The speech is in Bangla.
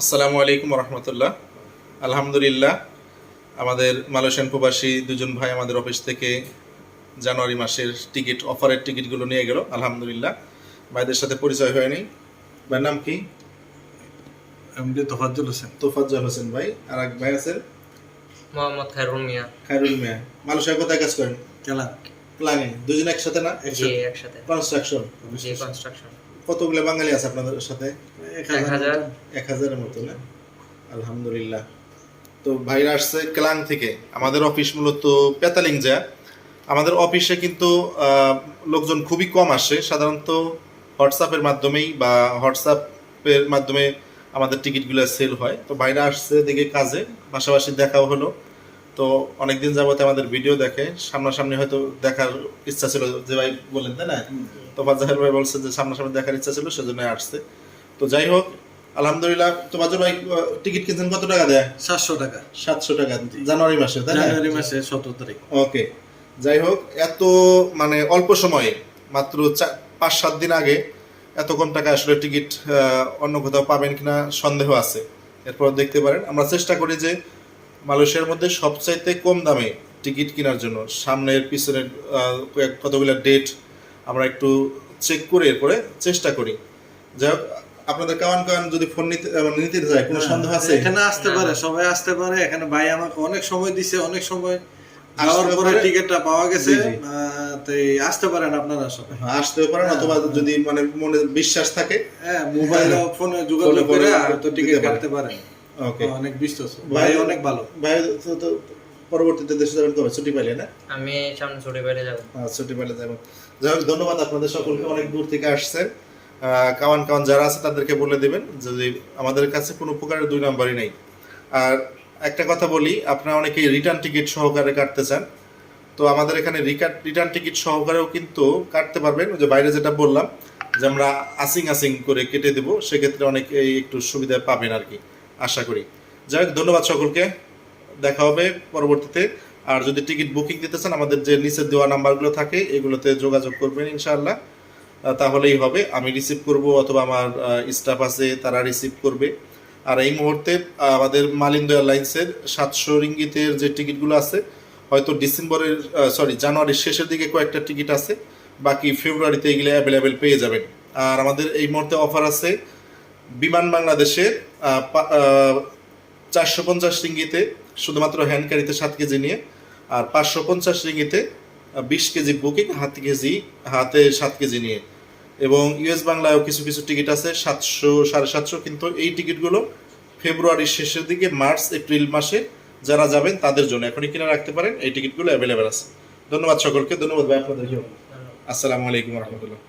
আসসালামু আলাইকুম রহমতুল্লাহ। আলহামদুলিল্লাহ আমাদের মালয়েশিয়ান প্রবাসী দুজন ভাই আমাদের অফিস থেকে জানুয়ারি মাসের টিকিট অফারের টিকিটগুলো নিয়ে গেল আলহামদুলিল্লাহ। ভাইদের সাথে পরিচয় হয়নি। ভাইয়ের নাম কি? এমডি তোফাজ্জল হোসেন। তোফাজ্জল হোসেন ভাই। আর এক ভাই আছেন মোহাম্মদ খায়রুল মিয়া। খায়রুল মিয়া। মালয়েশিয়া কোথায় কাজ করেন? কেলা প্লাগে দুজন একসাথে না? জি একসাথে। কনস্ট্রাকশন কনস্ট্রাকশন কতগুলো বাঙালি আছে আপনাদের সাথে? এক হাজার। এক হাজারের মতো না? আলহামদুলিল্লাহ। তো ভাইরা আসছে ক্লাং থেকে। আমাদের অফিস মূলত পেতালিং যা আমাদের অফিসে কিন্তু লোকজন খুবই কম আসে। সাধারণত হোয়াটসঅ্যাপের মাধ্যমেই বা হোয়াটসঅ্যাপের মাধ্যমে আমাদের টিকিটগুলো সেল হয়। তো ভাইরা আসছে দেখে কাজে। পাশাপাশি দেখাও হলো। তো অনেকদিন যাবতে আমাদের ভিডিও দেখে সামনাসামনি হয়তো দেখার ইচ্ছা ছিল যে ভাই বললেন তাই না? তো ফাজাহের ভাই বলছে যে সামনাসামনি দেখার ইচ্ছা ছিল সেজন্য আসছে। তো যাই হোক আলহামদুলিল্লাহ তো বাজার ভাই টিকিট কিনছেন কত টাকা দেয়? সাতশো টাকা। সাতশো টাকা জানুয়ারি মাসে তাই জানুয়ারি মাসে সতেরো তারিখ। ওকে। যাই হোক এত মানে অল্প সময়ে মাত্র পাঁচ সাত দিন আগে এত কম টাকা আসলে টিকিট অন্য কোথাও পাবেন কিনা সন্দেহ আছে। এরপর দেখতে পারেন। আমরা চেষ্টা করি যে মালয়েশিয়ার মধ্যে সবচাইতে কম দামে টিকিট কেনার জন্য। সামনের পিছনের কয়েক কতগুলো ডেট আমরা একটু চেক করে এরপরে চেষ্টা করি। যাই হোক আপনাদের কাওয়ান কাওয়ান যদি ফোন নিতে নিতে যায় কোনো সন্দেহ আছে? এখানে আসতে পারে সবাই আসতে পারে। এখানে ভাই আমাকে অনেক সময় দিছে অনেক সময় যাওয়ার পরে টিকিটটা পাওয়া গেছে। জি, জি। আহ, তো আসতে পারেন আপনারা সবাই। হ্যাঁ, পারেন অথবা যদি মানে মনে বিশ্বাস থাকে হ্যাঁ মোবাইল ফোনে যোগাযোগ করে তো টিকিট কাটতে পারেন। অনেক বিশ্বস্ত ভাই- অনেক ভালো। ভাই তো তো পরবর্তীতে দেশে যাবেন কবে? ছুটি পাইলে না? আমি সামনে ছুটি পেলে যাব। হ্যাঁ, ছুটি পাইলে যাবেন। যাই হোক ধন্যবাদ আপনাদের সকলকে অনেক দূর থেকে আসছেন কাওয়ান কাওয়ান যারা আছে তাদেরকে বলে দেবেন যদি আমাদের কাছে কোনো প্রকারের দুই নাম্বারই নেই। আর একটা কথা বলি আপনারা অনেকেই রিটার্ন টিকিট সহকারে কাটতে চান। তো আমাদের এখানে রিটার্ন টিকিট সহকারেও কিন্তু কাটতে পারবেন। যে বাইরে যেটা বললাম যে আমরা আসিং আসিং করে কেটে দেবো সেক্ষেত্রে অনেকেই একটু সুবিধা পাবেন আর কি। আশা করি। যাই হোক, ধন্যবাদ সকলকে। দেখা হবে পরবর্তীতে। আর যদি টিকিট বুকিং দিতে চান, আমাদের যে নিচে দেওয়া নাম্বারগুলো থাকে, এগুলোতে যোগাযোগ করবেন ইনশাআল্লাহ। তাহলেই হবে। আমি রিসিভ করব অথবা আমার স্টাফ আছে, তারা রিসিভ করবে। আর এই মুহূর্তে আমাদের মালিন্দ এয়ারলাইন্সের সাতশো রিঙ্গিতের যে টিকিটগুলো আছে, হয়তো ডিসেম্বরের সরি জানুয়ারির শেষের দিকে কয়েকটা টিকিট আছে। বাকি ফেব্রুয়ারিতে এগুলো অ্যাভেলেবেল পেয়ে যাবেন। আর আমাদের এই মুহূর্তে অফার আছে বিমান বাংলাদেশের চারশো পঞ্চাশ রিঙ্গিতে শুধুমাত্র হ্যান্ড ক্যারিতে সাত কেজি নিয়ে আর পাঁচশো পঞ্চাশ রিঙ্গিতে বিশ কেজি বুকিং হাত কেজি হাতে সাত কেজি নিয়ে। এবং ইউএস বাংলায়ও কিছু কিছু টিকিট আছে সাতশো সাড়ে সাতশো কিন্তু এই টিকিটগুলো ফেব্রুয়ারির শেষের দিকে মার্চ এপ্রিল মাসে যারা যাবেন তাদের জন্য এখনই কিনে রাখতে পারেন এই টিকিটগুলো অ্যাভেলেবেল আছে। ধন্যবাদ সকলকে ধন্যবাদ ভাই আপনাদেরকেও আসসালামু আলাইকুম রহমতুল্লাহ।